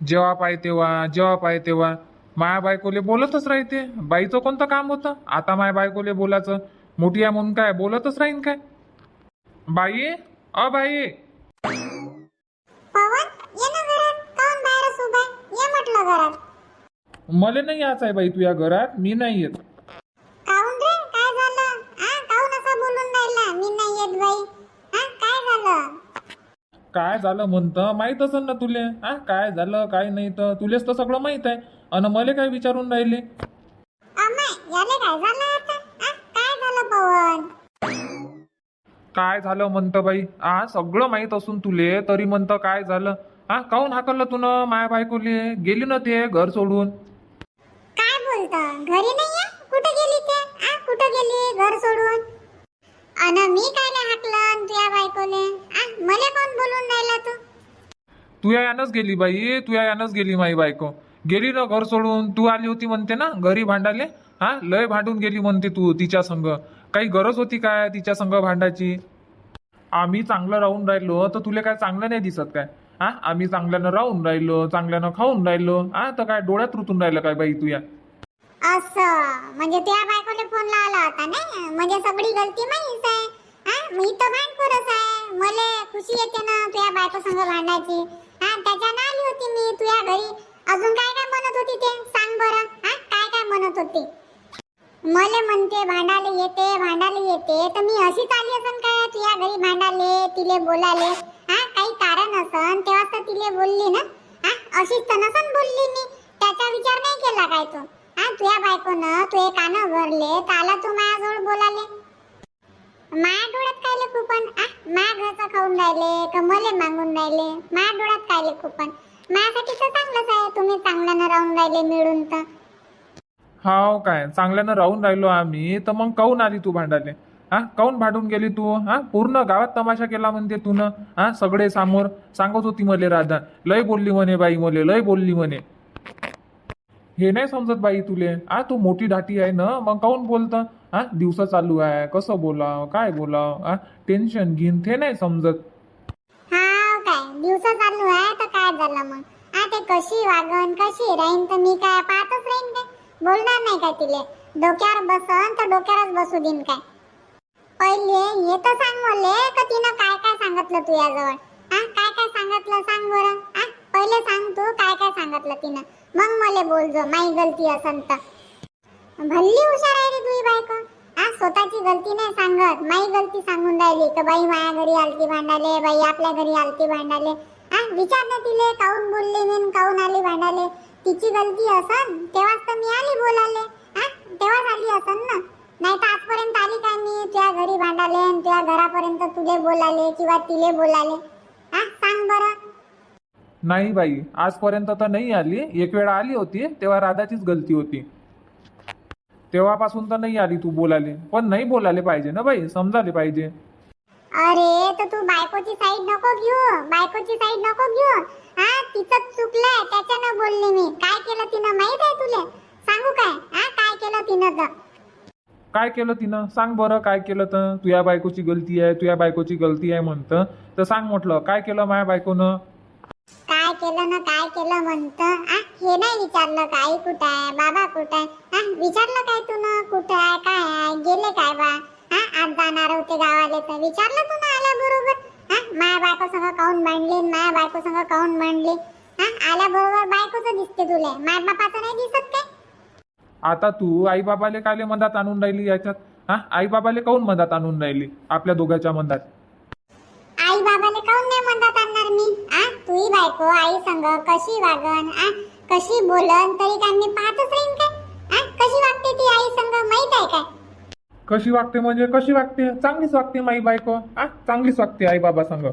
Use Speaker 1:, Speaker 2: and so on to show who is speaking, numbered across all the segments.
Speaker 1: जेव्हा पाय तेव्हा जेव्हा पाय तेव्हा. माया बायकोले बोलतच राहते. बाईचं कोणतं काम होतं? आता माया बायकोले बोलायचं. मोठी आहे म्हणून काय? बोलतच राहीन काय? बाई अ बाई. मला नाही यायचं आहे बाई तुझ्या घरात. मी नाही येत
Speaker 2: काऊन रे काय झालं हा काऊन असं बोलून राहिला मी नाही येत बाई हा काय झालं
Speaker 1: काय झालं म्हणतं? माहीत असेल ना तुले? हा? काय झालं? काय नाही तर? तुलेच तर सगळं माहीत आहे. आणि मला काय विचारून राहिले?
Speaker 2: याले काय झालं आता? काय झालं पवन
Speaker 1: काय झालं म्हणतं बाई? हा सगळं माहीत असून तुले तरी म्हणतं काय झालं? हा काऊन हाकललं तू ना माया बायकोले? गेली ना ते घर सोडून?
Speaker 2: काय बोलत? घरी नाही आहे? कुठे गेली ते? आ कुठे गेली घर सोडून? अन मी काय नाही हाकलं तुझ्या बायकोले? मले कोण बोलून राहिला तू?
Speaker 1: तू या यानंच गेली बाई तू या यानंच गेली माई बायको. गेली ना घर सोडून तू आली होती म्हणते ना घरी भांडाले हा लय भांडून गेली म्हणते तू तिच्या संग. काही गरज होती काय तिच्या संग भांडायची? आम्ही चांगलं राहून राहिलो तर तुला काय चांगलं नाही दिसत काय? हा आम्ही चांगल्यानं राहून राहिलो चांगल्यानं खाऊन राहिलो. हा तर काय डोळ्यात रुतून राहिलं काय बाई तुया?
Speaker 2: असं म्हणजे बायकोले फोन लावला होता नाही म्हणजे सगळी गलती माहीच आहे. हा मी तर भांडखोरच आहे. मले खुशी येते ना तुझ्या बायको संग भांडायची. हा त्याच्यानं आली होती मी तुझ्या घरी. अजून काय काय म्हणत होती ते सांग बरं. हा काय काय म्हणत होती? मले म्हणते भांडाले येते भांडाले येते. तर मी अशीच आली असन काय तुझ्या घरी भांडाले तिले बोलाले हा काही कारण असन तेव्हा तर तिले बोलली ना. हा अशीच तर नसन बोलली मी. त्याचा विचार नाही केला काय तू? हा तुझ्या बायकोनं तुझे कानं भरले तर आला तू माझ्याजवळ बोलाले माया डोळ्यात कायले कुपन? आ माया घरचं खाऊन राहिले का मले मागून राहिले? माया डोळ्यात कायले कुपन? माझ्यासाठी तर चांगलंच आहे तुम्ही चांगल्यानं राहून राहिले मिळून तर.
Speaker 1: हाव काय चांगल्यानं राहून राहिलो आम्ही तर मग काऊन आली तू भांडाले हा काऊन भांडून गेली तू? हा पूर्ण गावात तमाशा केला म्हणते तू न हा सगळे समोर. सांगत होती मले राधा लय बोलली म्हणे बाई मले लय बोलली म्हणे. हे नाही समजत बाई तुले. आ तू मोठी धाटी आहे ना? मग काऊन बोलतं? हा दिवस चालू आहे. कसं बोलाव? काय बोलाव? आ टेन्शन घेईन ते नाही समजत.
Speaker 2: हा काय? दिवस चालू आहे तर काय झालं मग? हा ते कशी वागण कशी राहीन तर मी काय पाहतच राहीन ते बोलणार नाही काय तिले? डोक्यावर बसन तर डोक्यावरच बसू देईन काय? पहिले हे तर सांग मले का तिनं काय काय सांगितलं तुझ्याजवळ? हा काय काय सांगितलं सांग बरं? पहिले सांग तू काय काय सांगितलं तिनं. मग मला बोल जो माई गलती असन तर भल्ली हुशार आहे रे तुझी बायको. हा स्वतःची गलती नाही सांगत. माई गलती सांगून राहिली का बाई माया घरी आलती भांडाले बाई आपल्या घरी आलती भांडाले हा विचार ना तिले काऊन बोलली मी काऊन आली भांडाले तिची गलती असन तेव्हाच तर मी आली बोलाले हा तेव्हाच आली असन ना? नाही तर आजपर्यंत आली काय मी? तुझ्या घरी भांडाले आणि तुझ्या घरापर्यंत तुले बोलाले किंवा तिले बोलाले हा सांग बरं.
Speaker 1: नाही बाई आजपर्यंत तर नाही आली. एक वेळा आली होती तेव्हा राधाचीच गलती होती. तेव्हापासून तर नाही आली तू बोलाले पण नाही बोलाले पाहिजे ना बाई समजाले पाहिजे.
Speaker 2: अरे तर तू बायकोची साईड नको घेऊ. बायकोची साईड नको घेऊ. हा तिचं चुकलंय त्याच्यानं बोलली मी. काय केलं तिनं माहीत आहे तुले? सांगू काय? हा काय केलं तिनं तर?
Speaker 1: काय केलं तिनं? सांग बरं काय केलं तर? तुझ्या बायकोची गलती आहे तुझ्या बायकोची गलती आहे म्हणतं. तर सांग म्हटलं काय केलं माझ्या बायकोनं?
Speaker 2: काय केलं ना काय केलं म्हणतं? आ हे नाही विचारलं काय कुठं आहे बाबा कुठं आहे? आ विचारलं काय तू ना कुठं आहे काय आहे? गेले काय बा? हा आज जाणार होते गावाले तर. विचारलं तू ना आल्या बरोबर? हा माया बायको संग काऊन मांडले माया बायको संग काऊन मांडले हा आल्या बरोबर बायकोचं दिसते तुला. माय बापाचं नाही दिसत काय?
Speaker 1: आता तू आई बाबाले काले मधात आणून राहिली याच्यात? हा आई बाबाले काऊन मधात आणून राहिली आपल्या दोघांच्या मधात
Speaker 2: आई बाबाले काऊन नाही म्हणतात आणणार मी? आ तुही बायको आई संग कशी वागन? आ कशी बोलन तरी काय मी पाहतच राहीन काय? आ कशी वागते ती आई संग? माहीत आहे काय?
Speaker 1: कशी वागते म्हणजे कशी वागते? चांगलीच वागते माई बायको. हा चांगलीच वागते आई बाबा संग.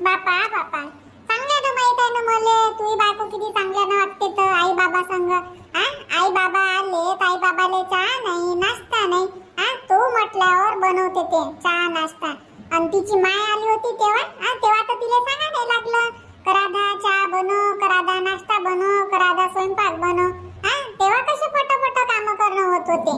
Speaker 2: बापा बापा. चांगल्यानं माहीत आहे ना मले. तुही बायको किती चांगल्यानं वागते तर आई बाबा संग. आ आई बाबा आले तर आई बाबाले चहा नाही नाश्ता नाही. आ तू म्हटल्यावर बनवते ते. चहा नाश्ता. आणि तिची माय आली होती तेव्हा. आ तेव्हा तर तिला सांगायला लागलं करादा चहा बनव करादा नाश्ता बनव करादा स्वयंपाक बनव हा तेव्हा कसे पटापट काम करणं होत होते.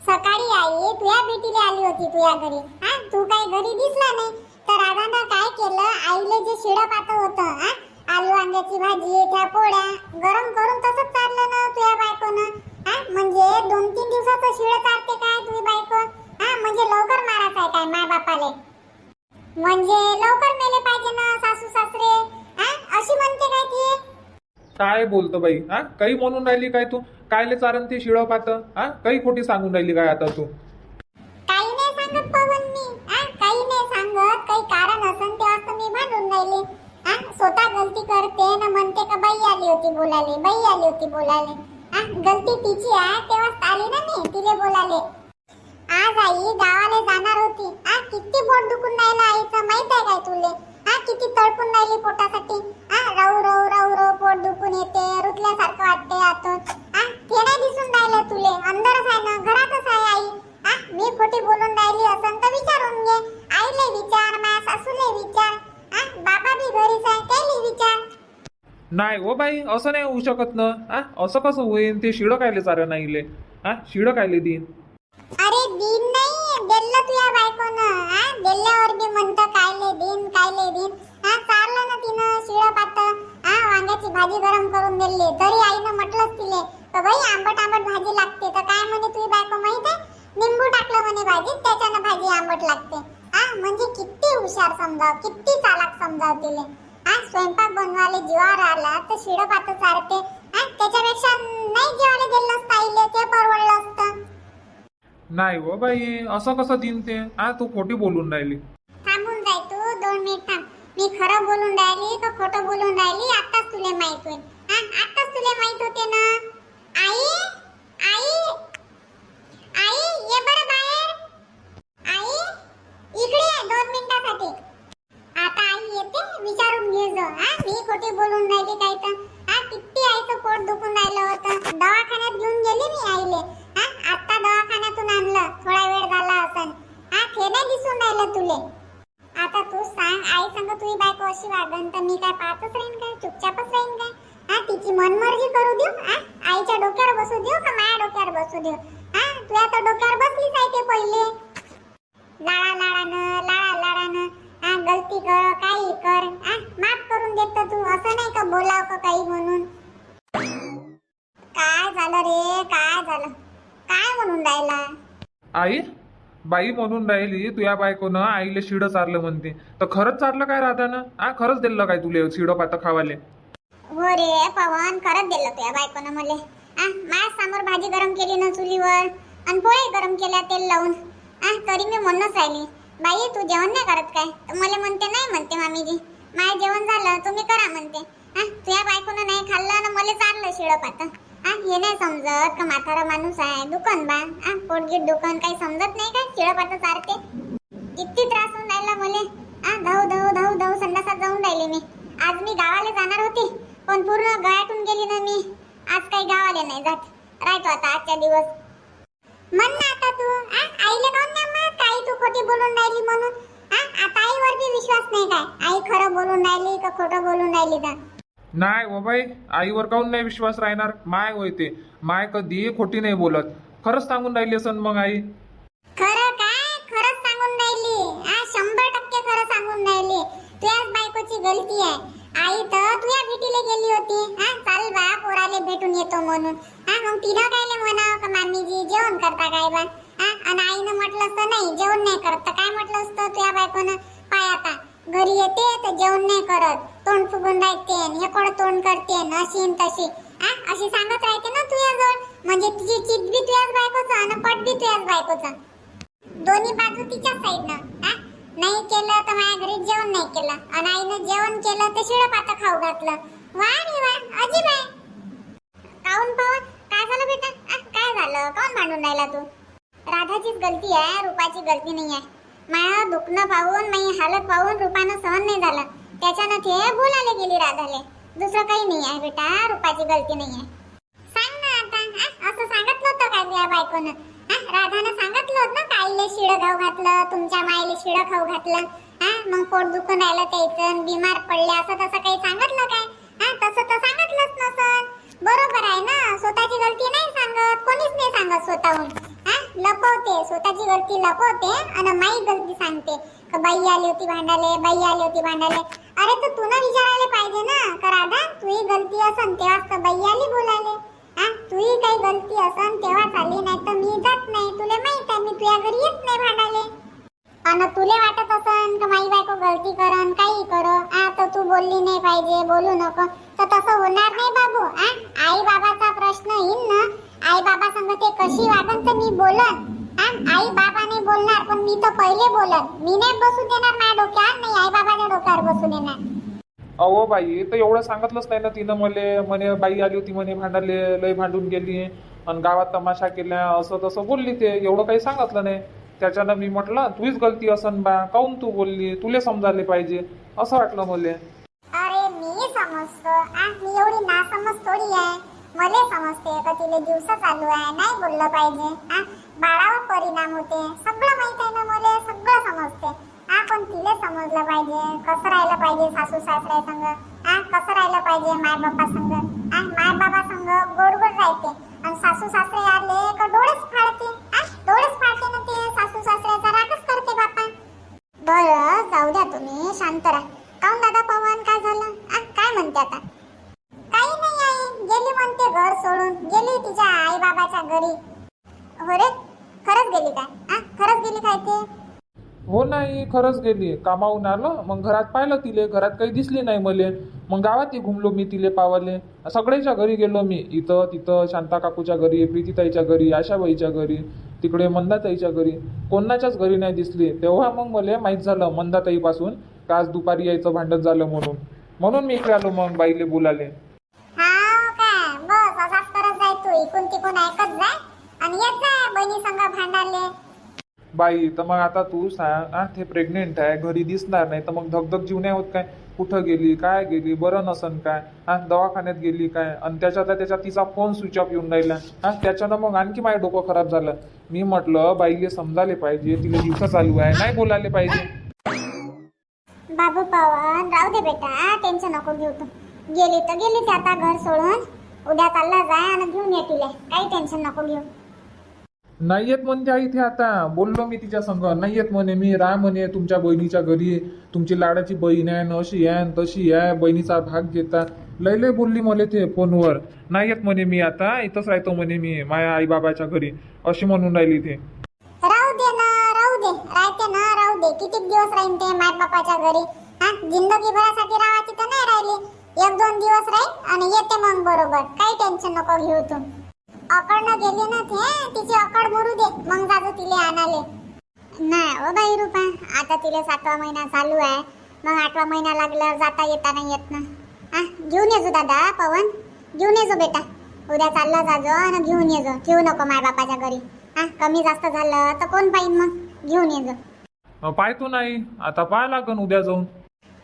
Speaker 2: सकाळी आई तुझ्या भेटीला आली होती तुझ्या घरी. हा तू काही घरी दिसला नाही. तर राधानं काय केलं? आईले जे शिड पात होतं हा आलू वांग्याची भाजी त्या पोळ्या गरम करून तसंच चाललं ना तुझ्या बायकोनं. हा म्हणजे दोन तीन दिवसाचं शिळ चालते काय तुझी बायको? म्हणजे लवकर मारायचं आहे काय माय बापाले म्हणजे लवकर मेले पाहिजे ना सासू सासरे हा? अशी म्हणते काय ती?
Speaker 1: काय बोलतो बाई हा? काही म्हणून राहिली काय तू? कायले चारण ते शिळं पात? हा? काही खोटी सांगून राहिली काय आता तू?
Speaker 2: काही नाही सांगत पवन मी हा? काही नाही सांगत काही कारण असन तेव्हा तर मी भांडून राहिले. हा? स्वतः गलती करते ना म्हणते का बाई आली होती बोलाले बाई आली होती बोलाले हा? गलती तिची आहे तेव्हाच आली ना मी तिले बोलाले आज आई गावाला जाणार होती. आ किती पोट दुखून राहिलं आईचं माहीत आहे काय तुले? हा किती तळपून राहिली पोटासाठी? हा राहू राहू राहू राहू पोट दुखून येते रुतल्यासारखं वाटते आतून. हा ते नाही दिसून राहिलं तुले अंदरच आहे ना घरातच आहे आई. हा मी खोटी बोलून राहिली असं तर विचारून घे. आईले विचार माझ्या सासूले विचार. हा बाबा बी घरीच आहे त्याला विचार.
Speaker 1: नाही हो बाई असं नाही होऊ शकत ना. आ असं कसं होईन? ते शिडं कायले चारण नाहीले आ शिडं कायले देईन
Speaker 2: अरे दिन नाही दिल्लं तुझ्या बायकोनं हा दिल्ल्यावर बी म्हणतं कायले दिन कायले दिन हा चारलं ना तिनं शिळं पात हा वांग्याची भाजी गरम करून दिली. तरी आईनं म्हटलंच तिले तर बाई आंबट आंबट भाजी लागते. तर काय म्हणे तुझी बायको माहीत आहे? निंबू टाकलं म्हणे भाजीत त्याच्यानं भाजी आंबट लागते. हा म्हणजे किती हुशार समजाव किती चालाक समजाव तिले. हा स्वयंपाक बनवायला जीवावर आला तर शिळं पात चारते. हा त्याच्यापेक्षा नाही जेवायला दिलं असतं आईले ते परवडलं असतं.
Speaker 1: नाही हो बाई असं कसं देईन ते? हा तू खोटी बोलून राहिली.
Speaker 2: थांबून जाय तू दोन मिनिट थांब. मी खरं बोलून राहिली का खोटं बोलून राहिली आताच तुले माहीत होईल. हा आताच तुले माहीत होते ना? आई आई आई ये बरं बाहेर. आई इकडे ये दोन मिनिटासाठी. आता आई येते विचारून घे जो. हा मी खोटी बोलून राहिली काय तर. हा किती आईचं पोट दुखून राहिलं होतं. दवाखान्यात घेऊन गेली मी आईले. हा आत्ता दवाखान्यातून आणलं. थोडा वेळ झाला असन. हा ते नाही दिसून राहिलं तुले. आता तू सांग आई सांग तुझी बायको अशी वागन तर मी काय पाहतच राहीन काय चुपचापच राहीन काय हा तिची मनमर्जी करू देऊ हा? आईच्या डोक्यावर बसू देऊ का माझ्या डोक्यावर बसू देऊ? हा तू आता डोक्यावर बसलीच आहे ते पहिले. लाळा लाडानं लाळा लाळानं हा गलती कर काही कर हा? माफ करून देत तू असं नाही का बोलाव का काही म्हणून? काय झालं रे? काय झालं? काय म्हणून राहिला?
Speaker 1: आई? बाई म्हणून राहिली तुझ्या बायकोनं आईले शिडं चारलं म्हणते. तर खरंच चारलं काय राधानं? आ खरंच दिलं काय तुले शिडं पात खावाले?
Speaker 2: हो रे पवन खरंच दिलं तुझ्या बायकोनं मले. आ माझ्यासमोर भाजी गरम केली ना चुलीवर आणि पोळी गरम केल्या तेल लावून. आ तरी मी म्हणूनच राहिली बाई तू जेवण नाही करत काय? तर मला म्हणते नाही म्हणते मामीजी. माझं जेवण झालं तुम्ही करा म्हणते. आ तुझ्या बायकोनं नाही खाल्लं ना मला चारलं शिडं पात. हे नाही समजत का म्हातारा माणूस आहे. दुकान बा. आ पोटगीट दुकान काही समजत नाही काय शिळं पात चारते किती त्रास होऊन राहिला मले. आ धाव धाव धाव धाव संडासात जाऊन राहिले मी. आज मी गावाला जाणार होते पण पूर्ण गळ्यातून गेली ना मी. आज काही गावाला नाही जात. राहतो आता आजच्या दिवस. म्हण ना आता तू. आ? आईला काऊन नाही काही तू खोटी बोलून राहिली म्हणून. आ? आता आईवर बी विश्वास नाही काय? आई खरं बोलून राहिली का खोटं बोलून राहिली का
Speaker 1: नाही हो बाई आईवर काहून नाही विश्वास राहणार? माय होय ते. माय कधी खोटी नाही बोलत. खरंच सांगून राहिली असन मग आई?
Speaker 2: खरं काय? खरंच सांगून राहिली. आ शंभर टक्के खरं सांगून राहिली. तुझ्याच बायकोची गलती आहे. आई तर तुझ्या भेटीला गेली होती. हा चाल बा पोराले भेटून येतो म्हणून. हा मग तिनं कायले म्हणावं का मामीजी जेवण करता काय बा? हा आणि आईनं म्हटलं असतं नाही जेवण नाही करत. तर काय म्हटलं असतं तुझ्या बायकोनं? पाय आता. घरी येते तर जेवण नाही करत. तोंड फुगून राहते हे कोण तोंड करते? अशी तशी. हा अशी सांगत राहते ना तुझ्याजवळ? म्हणजे तिची चित बी तुझ्याच बायकोचा आणि पट बी तुझ्याच बायकोचा. दोन्ही बाजू तिच्या साईडनं हा नाही केलं तर माझ्या घरी जेवण नाही केलं. आणि आईनं जेवण केलं तर शिळ पाता खाऊ घातलं. वा रे वा अजीब आहे काऊन पाहून काय झालं बेटा? काय झालं? काऊन भांडून राहिला तू? राधाचीच गलती आहे रुपाची गलती नाही आहे. माया दुखणं पाहून मी हालत पाहून रुपानं सहन नाही झालं. त्याच्यानं ते बोलायला गेली राधाले. दुसरं काही नाही आहे बेटा रुपाची गलती नाही आहे. सांग ना आता असं सांगत नव्हतं काय या बायकोनं? राधानं सांगितलं होतं ना काईले शिळं खाऊ घातलं तुमच्या माईले शिळं खाऊ घातलं. हा? मग पोट दुखून राहिलं त्याचं बिमार पडले असं तसं काही सांगितलं काय? हा? तसं तर सांगितलंच नसन. बरोबर आहे ना? स्वतःची गलती नाही सांगत कोणीच नाही सांगत स्वतःहून. लपवते स्वतःची गलती लपवते आणि माई गलती सांगते. का बाई आली होती भांडाले बाई आली होती भांडाले अरे तर तू ना विचारायला पाहिजे ना. का राधा तुही गलती असन तेव्हाच तर बाई आली बोलायले. हा तुही काही गलती असन तेव्हाच आली नाही तर मी जात नाही. तुला माहीत आहे मी तुझ्या घरी येत नाही भांडाले आणि तुले वाटत असन का माई बायको गलती करन काही कर. आ तर तू बोलली नाही पाहिजे बोलू नको. तर तसं होणार नाही बाबू आ. आई बाबाचा प्रश्न येईल ना. आई बाबा संग ते कशी वागन तर मी बोलन. आई बाबा नाही बोलणार पण मी तर पहिले बोलन. मी नाही बसू देणार माझ्या डोक्यावर नाही आई बाबाच्या डोक्यावर बसू देणार.
Speaker 1: अहो बाई तर एवढं सांगितलंच नाही ना तिनं मले. म्हणे बाई आली होती म्हणे भांडाले लय भांडून गेली. आणि गावात तमाशा केल्या असं तसं बोलली ते. एवढं काही सांगितलं नाही. त्याच्यानं मी म्हटलं तुझीच गलती असन बा. काऊन तू बोलली? तुले समजायला पाहिजे. असं वाटलं मले.
Speaker 2: अरे मी समजतो. आ मी एवढी ना समज थोडी आहे. मले समजते का तिले दिवस चालू आहे नाही बोललं पाहिजे. हा बाळावर परिणाम होते. सगळं माहीत आहे ना मले सगळं समजते. हा पण तिले समजलं पाहिजे. कसं राहिलं पाहिजे सासू सासऱ्या संग? आ कसं राहिलं पाहिजे माय बापा संग? हा माय बाबा संग गोड गोड राहते. आणि सासू सासरे आले का डोळेच फाडते. आ डोळेच फाडते ना ते सासू सासऱ्याचा रागच करते बापा. बरं जाऊ द्या तुम्ही शांत राहा. काऊन दादा पवन काय झालं? आ काय म्हणते आता? गेली म्हणते घर सोडून. गेली तिच्या आई बाबाच्या घरी. हो रे खरंच गेली काय? आ खरंच गेली काय ते?
Speaker 1: हो नाही खरंच गेली. कामावून आलं मग घरात पाहिलं तिले. घरात काही दिसली नाही मले. मग गावातही घुमलो मी तिले पावले. सगळ्याच्या घरी गेलो मी. इथं तिथं शांता काकूच्या घरी प्रीतीताईच्या घरी आशाबाईच्या घरी तिकडे मंदाताईच्या घरी. कोणाच्याच घरी नाही दिसली. तेव्हा मग मला माहीत झालं मंदाताईपासून का आज दुपारी यायचं भांडण झालं म्हणून. म्हणून मी इकडे आलो मग बाईले बोलाले.
Speaker 2: ऐकत जाय आणि येत जाय बहिणी संग भांडाले
Speaker 1: बाई तर मग आता तू सांग आ ते प्रेग्नेंट आहे घरी दिसणार नाही तर मग धगधग जीव नाही होत काय? कुठं गेली काय गेली बरं नसन काय? हा दवाखान्यात गेली काय? आणि त्याच्यात त्याच्यात तिचा फोन स्विच ऑफ येऊन राहिला. हा त्याच्यानं मग आणखी माझं डोकं खराब झालं. मी म्हटलं बाईले समजायला पाहिजे तिला दिवसा चालू आहे नाही बोलायला पाहिजे.
Speaker 2: बाबू पवन राहू दे बेटा टेन्शन नको घेऊ तू. गेली तर गेली ते आता घर सोडून. उद्या चालला जाय आणि घेऊन ये तिला. काही टेन्शन नको घेऊ.
Speaker 1: नाही येत म्हणते आई इथे आता. बोललो मी तिच्या संग. नाही येत म्हणे मी. राह म्हणे तुमच्या बहिणीच्या घरी. तुमची लाडाची बहीण आहे न अशी आहे न तशी आहे. बहिणीचा भाग घेता लय लय बोलली मला ते फोनवर. नाही येत म्हणे मी आता. इथंच राहतो म्हणे मी माझ्या आई बाबाच्या घरी. अशी म्हणून राहिली ते.
Speaker 2: राहू दे ना राहू दे. राहते ना राहू दे. किती दिवस राहीन ते माय बापाच्या घरी? हा? जिंदगी भरासाठी राहायची तर नाही राहिली. एक दोन दिवस राहील आणि येते मग बरोबर. काही टेन्शन नको घेऊ तू. अकडनं गेली ना ते तिची अकड भरू दे. मग जाजो तिले आणाले. नाही ओ बाई रुपा. आता तिले सातवा महिना चालू आहे. मग आठवा महिना लागल्यावर जाता येता नाही येत ना. हा घेऊन येजो दादा पवन. घेऊन येजो बेटा. उद्या चालला जाजो आणि घेऊन येजो ठेवू नको माय बापाच्या घरी. हा कमी जास्त झालं तर कोण पाहिन मग? घेऊन येजो
Speaker 1: पाहतो नाही. आता पाहायला लागन उद्या जाऊन.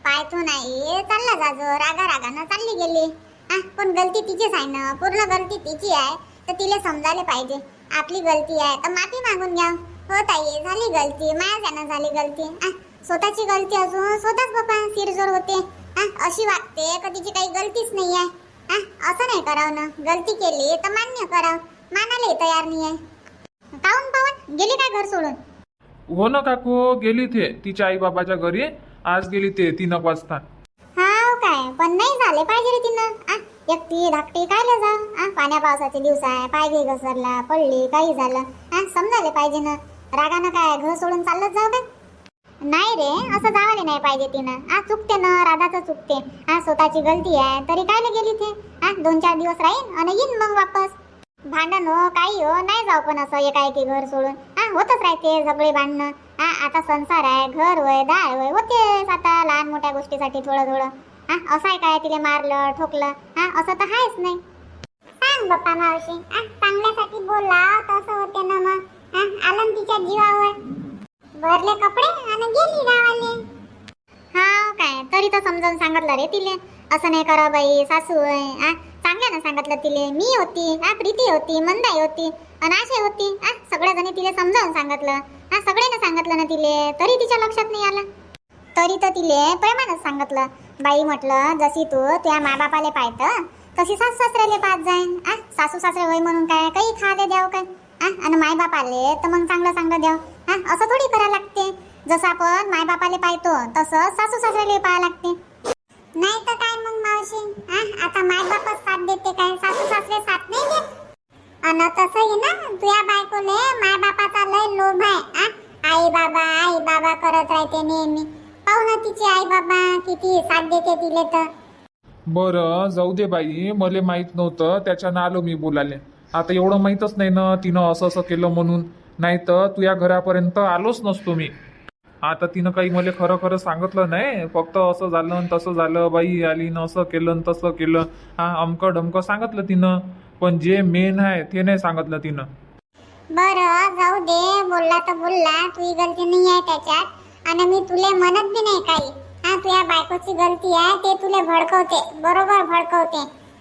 Speaker 2: पाहतो नाही चालला जाजो रागा रागानं चालली गेली. आ पण गलती तिचीच आहे ना. पूर्ण गलती तिची आहे. तर तिला समजायला पाहिजे. आपली गलती आहे. तर माफी मागून घ्या. हो ताई झाली गलती. माझ्यानं झाली गलती. आ स्वतःची गलती असून स्वतःच बाबा सिरजोर होते. हा अशी वागते का तिची काही गलतीच नाही आहे. आ असं नाही करावं ना. गलती केली तर मान्य करावं. मानायला तयार नाही आहे. काऊन पावन गेली काय घर सोडून?
Speaker 1: हो ना काकू गेली ते तिच्या आई बाबाच्या घरी. आज गेली ते तीन एक वाजता.
Speaker 2: हा काय पण नाही झाले पाहिजे रे तिनं. आ एकटी धाकटी काय जा. आ पाण्या पावसाचे दिवस आहे पाय घे घसरला पडली काही झालं. हा समजायला पाहिजे ना. रागानं काय घर सोडून चाललंच जाऊ काय नाही रे असं जावाले नाही पाहिजे तिनं. आ चुकते ना राधाचं चुकते. हा स्वतःची गलती आहे तरी काय गेली ते? हा दोन चार दिवस राहीन आणि येईन मग वापस. भांडण हो काही हो नाही जाऊ पण असं एकाएकी घर सोडून. हा होतच राहते सगळे भांडणं. हा आता संसार आहे घर वय दाळ वय होतेच आता लहान मोठ्या गोष्टीसाठी थोडं थोडं. हा असं आहे काय तिला मारलं ठोकलं? हा असं तर आहेच नाही. सांग बाप्पा मावशी. हा चांगल्यासाठी बोला तसं होते ना मग. हा आलं तिच्या जीवावर. भरले कपडे आणि गेली गावाले. हा काय तरी तर समजावून सांगितलं रे तिले. असं नाही करा बाई सासू आहे. आ चांगल्यानं सांगितलं तिले. मी होती हा प्रीती होती मंदाई होती अनाशय होती. हा सगळ्या जणी तिले समजावून सांगितलं. हा सगळ्यांना सांगितलं ना तिले तरी तिच्या लक्षात नाही आलं. तरी तर तिले प्रेमानच सांगितलं. बाई म्हटलं जशी तू तुझ्या मायबापाले पाहतं तशी सासू सासऱ्याले पाहत जाईन. आ सासू सासरे होय म्हणून काय काही खाले द्याव काय? आ आणि मायबाप आले तर मग चांगलं चांगलं द्याव. हा असं थोडी करा लागते. जसं आपण मायबापाले पाहतो तसं सासू सासऱ्याले पाहा लागते. नाही तर काय मग मावशी? हा आता मायबापच साथ देते काय? सासू सासरे साथ नाही देत? अन तसंही ना तुझ्या बायकोले मायबापाचा लय लोभ आहे. आ? आई बाबा आई बाबा करत राहते नेहमी. पाहू ना तिची आई बाबा किती साथ देते तिले तर
Speaker 1: बरं जाऊ दे बाई. मले माहीत नव्हतं त्याच्यानं आलो मी बोलाले आता एवढं माहीतच नाही ना तिनं असं असं केलं म्हणून. नाही तर तुझ्या घरापर्यंत आलोच नसतो मी. आता तिनं काही मला खरं खरं सांगितलं नाही. फक्त असं झालं आणि तसं झालं बाई आली न असं केलं आणि तसं केलं. हा अमकं डमकं सांगितलं तिनं. पण जे मेन आहे ते नाही सांगितलं तिनं.
Speaker 2: बरं जाऊ दे. बोलला तर बोलला. तुझी गलती नाही आहे त्याच्यात. आणि मी तुले म्हणत बी नाही काही. हा तुझ्या बायकोची गलती आहे ते तुले भडकवते. बरोबर भडकवते.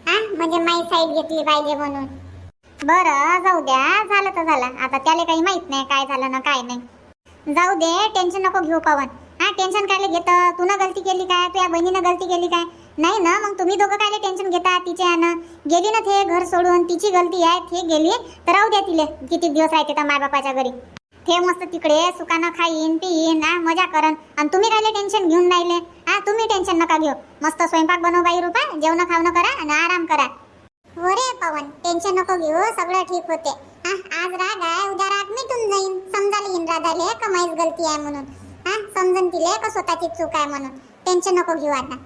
Speaker 2: हा म्हणजे माई साईड घेतली पाहिजे म्हणून. बरं जाऊ द्या. झालं तर झालं. आता त्याला काही माहीत नाही काय झालं ना काय नाही. जाऊ दे. टेन्शन नको घेऊ पवन. हा टेन्शन कायले घेत? तू ना गलती केली काय? तुझ्या बहिणीनं गलती केली काय? नाही ना मग तुम्ही दोघं काय टेन्शन घेता? तिचे यानं गेली ना थे घर सोडून तिची गलती आहे थे गेली तर राहू द्या तिले. किती दिवस राहते तर मायबापाच्या घरी. थे मस्त तिकडे सुकानं खाईन पिईन आ मजा करन आणि तुम्ही राहिले टेन्शन घेऊन राहिले? आ तुम्ही टेन्शन नका घेऊ. मस्त स्वयंपाक बनव बाई रुपा जेवण खावणं करा आणि आराम करा. अरे पवन टेन्शन नको घेऊ सगळं ठीक होते. हा आज राग आहे उद्या राग मिटून जाईन समजा येईन राधाले का गलती आहे म्हणून. हा समजून तिले का स्वतःची चूक आहे म्हणून. टेन्शन नको घेऊ आता.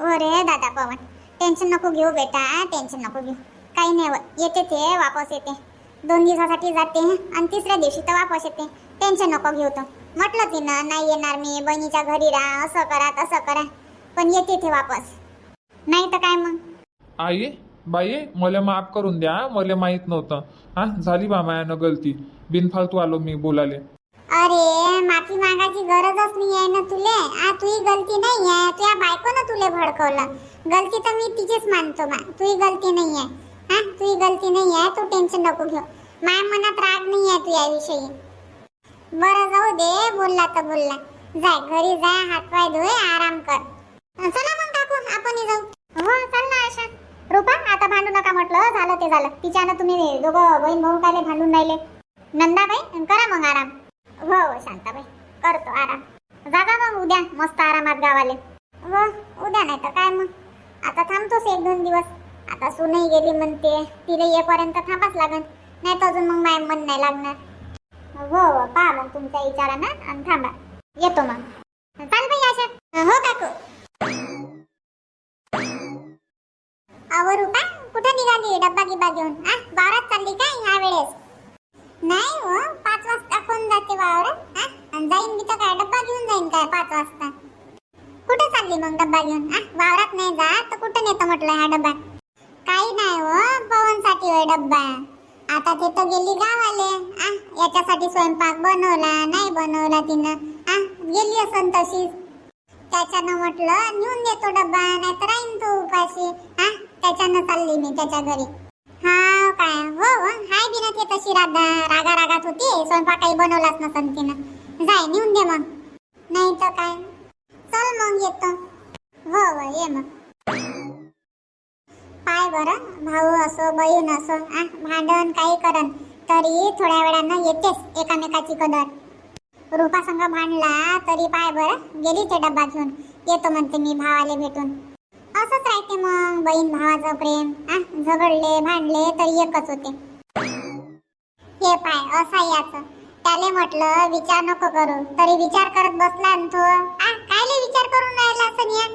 Speaker 2: अरे दादा पवन टेन्शन नको घेऊ बेटा टेन्शन नको घेऊ. काही नाही येते ते वापस येते. दोन दिवसासाठी जाते आणि तिसऱ्या दिवशी तर वापस येते. टेन्शन नको घेऊ तर म्हटलं तिनं नाही येणार मी बहिणीच्या घरी राहा असं करा तसं करा. पण येते ते वापस. नाही तर काय मग?
Speaker 1: आई बाई मला माफ करून द्या मला माहीत नव्हतं. हा झाली बा मायानं गलती. बिनफालतू आलो मी बोलाले
Speaker 2: अरे माफी मागायची गरजच नाही आहे ना तुले. आ तुझी गलती नाही आहे. तुझ्या बायकोनं तुले भडकवलं. गलती तर मी तिचीच मानतो मा तुझी गलती नाही आहे. हा? तुझी गलती नाही आहे. तू टेन्शन नको घेऊ. माझ्या मनात राग नाही आहे तुझ्याविषयी बरं जाऊ दे. बोलला तर बोलला. जाय घरी जाय. हातपाय धुय. आराम कर. चला मग काकू आपण जाऊ. हो चल ना आशा. रुपा आता भांडू नका म्हटलं. झालं ते झालं. तिच्यानं तुम्ही दोघं बहीण भाऊ कायले भांडून राहिले. नंदाबाई करा मग आराम. हो हो शांताबाई. करतो आराम. जागा मग उद्या. मस्त आरामात गावाले. हो उद्या नाही तर काय मग? आता थांबतोच एक दोन दिवस. आता सुनही गेली म्हणते. तिला येईपर्यंत थांबाच लागन. नाही तर अजून मग माय मन नाही लागणार. हो हो पहा मग तुमच्या विचारानं आणि थांबा. येतो मग. चाल बाई आशा हो काकू. अहो रुपा कुठं निघाली? डब्बा गिब्बा घेऊन. आ बारात चालली काय ह्या वेळेस? नाही हो पाच वाजता कोण जाते वावरात? आणि जाईन मी तर काय डब्बा घेऊन जाईन काय पाच वाजता? कुठे चालली मग डब्बा घेऊन? आ वावरात नाही जात तर कुठं नेतो म्हटलं हा डब्बा? काही नाही हो पवनसाठी होय डब्बा. आता ते तर गेली गावाले आ याच्यासाठी स्वयंपाक बनवला नाही बनवला तिनं. आ गेली असन तशीच. त्याच्यानं म्हटलं नेऊन देतो डब्बा नाही तर राहीन तू उपाशी. हा? त्याच्यानं चालली मी त्याच्या घरी. हो, हो हाय बी ते तशी राधा. रागा रागात होती. स्वयंपाक काही बनवलाच नसन तिनं. जाय नेऊन दे मग. नाही तर काय? चल मग येतो. हो हो ये मग. पाय बरं. भाऊ असो बहीण असो आ भांडण काही करन. तरी थोड्या वेळानं येतेच एकामेकाची कदर. रूपा भांडला तरी पाय बरं. गेली ते डब्बा घेऊन. येतो म्हणते मी भावाले भेटून. असंच राहते मग. बहीण भावाचं प्रेम. आ झगडले भांडले तरी एकच होते. हे पाय असा याच. त्याले म्हटलं विचार नको करू. तरी विचार करत बसला न तो. आ कायले विचार करून राहिला असं या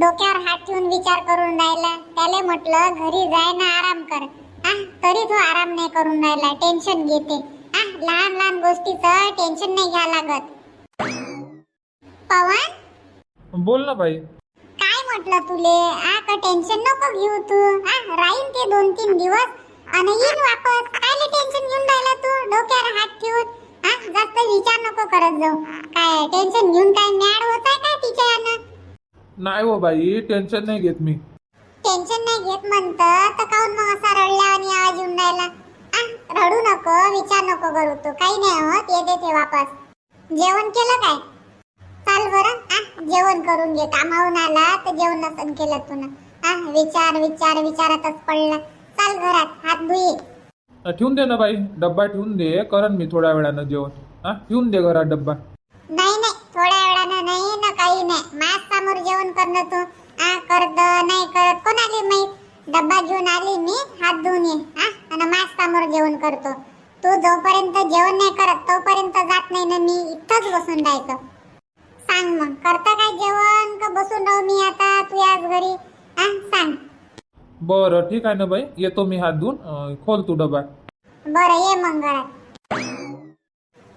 Speaker 2: डोक्यावर हात ठेवून विचार करून राहिला. त्याले म्हटलं घरी जाय ना आराम कर. आ तरी तो आराम नाही करून राहिला. टेन्शन घेते. आ लहान लहान गोष्टीचं टेन्शन नाही घ्या लागत. पवन?
Speaker 1: बोल ना बाई.
Speaker 2: म्हटलं तुले आ का टेन्शन नको घेऊ तू? आ राहीन ते दोन तीन दिवस आणि येईन वापस. कायले टेन्शन घेऊन राहिला तू? डोक्यावर हात ठेवून. आ जास्त विचार नको करत जाऊ. काय टेन्शन घेऊन काय मॅड होत आहे काय तिच्या यानं?
Speaker 1: नाही हो बाई टेन्शन नाही घेत मी.
Speaker 2: टेन्शन नाही घेत म्हणतं तर काऊन मग असा रडला आणि आवाज येऊन राहिला? आ रडू नको विचार नको करू तू. काही नाही होत येते ते वापस. जेवण केलं काय? चाल बरं. आ जेवण करून घे. कामावून आला तर जेवण नसन केलं तुला. आ विचार विचार विचारातच पडला. चाल घरात हात धुई.
Speaker 1: ठेवून दे ना बाई. डब्बा ठेवून दे. करन मी थोड्या वेळानं जेवण. हा ठेवून दे घरात डब्बा.
Speaker 2: नाही नाही. थोड्या वेळानं नाही ना काही नाही. माझ समोर जेवण करणं तू. आ करत नाही करत. कोणाला माहीत? डब्बा घेऊन आली मी. हात धुवून ये. हा आणि माझ समोर जेवण करतो. तू जोपर्यंत जेवण नाही करत तोपर्यंत जात नाही ना मी. इथंच बसून राहायचं. सांग मग. करता काय जेवण? का बसून राहू मी आता? तू याच घरी. हा सांग.
Speaker 1: बरं ठीक आहे ना बाई. येतो मी हात धुवून अं, खोल तू डबा.
Speaker 2: बरं ये मग घरात.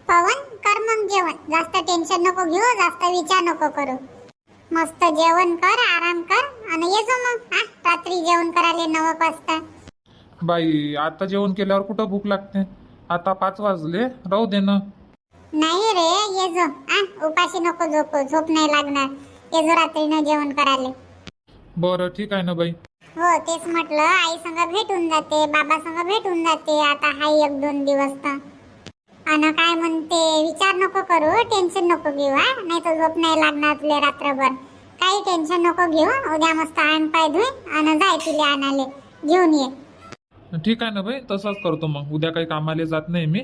Speaker 2: पवन कर मग जेवण. जास्त टेन्शन नको घेऊ जास्त विचार नको करू. मस्त जेवण कर आराम कर आणि ये जो मग. हा रात्री जेवण करायला नऊ वाजता.
Speaker 1: बाई आता जेवण केल्यावर कुठं भूक लागते? आता पाच वाजले. राहू दे ना.
Speaker 2: नाही रे ये जो हा उपाशी नको झोपू. झोप नाही लागणार. ये जो रात्रीनं जेवण करायला.
Speaker 1: बरं ठीक आहे ना बाई.
Speaker 2: हो तेच म्हटलं आई संग भेटून जाते बाबा संग भेटून जाते आता हाय एक दोन दिवस तर. आणि काय म्हणते विचार नको करू टेन्शन नको घेऊ हा. नाही तर झोप नाही लागणार तुले रात्रभर. काही टेन्शन नको घेऊ उद्या मस्त आण पाय धुई आणि जाय तुले आणाले घेऊन ये.
Speaker 1: ठीक आहे ना बाई तसंच करतो मग. उद्या काही कामाला जात नाही मी.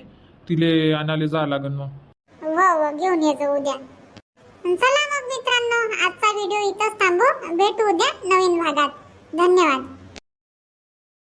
Speaker 1: तिले आणायला जा लागन मग.
Speaker 2: वा हो घेऊन येतो उद्या चला मग मित्रांनो आजचा व्हिडिओ इथंच थांबू. भेटू उद्या नवीन भागात. धन्यवाद.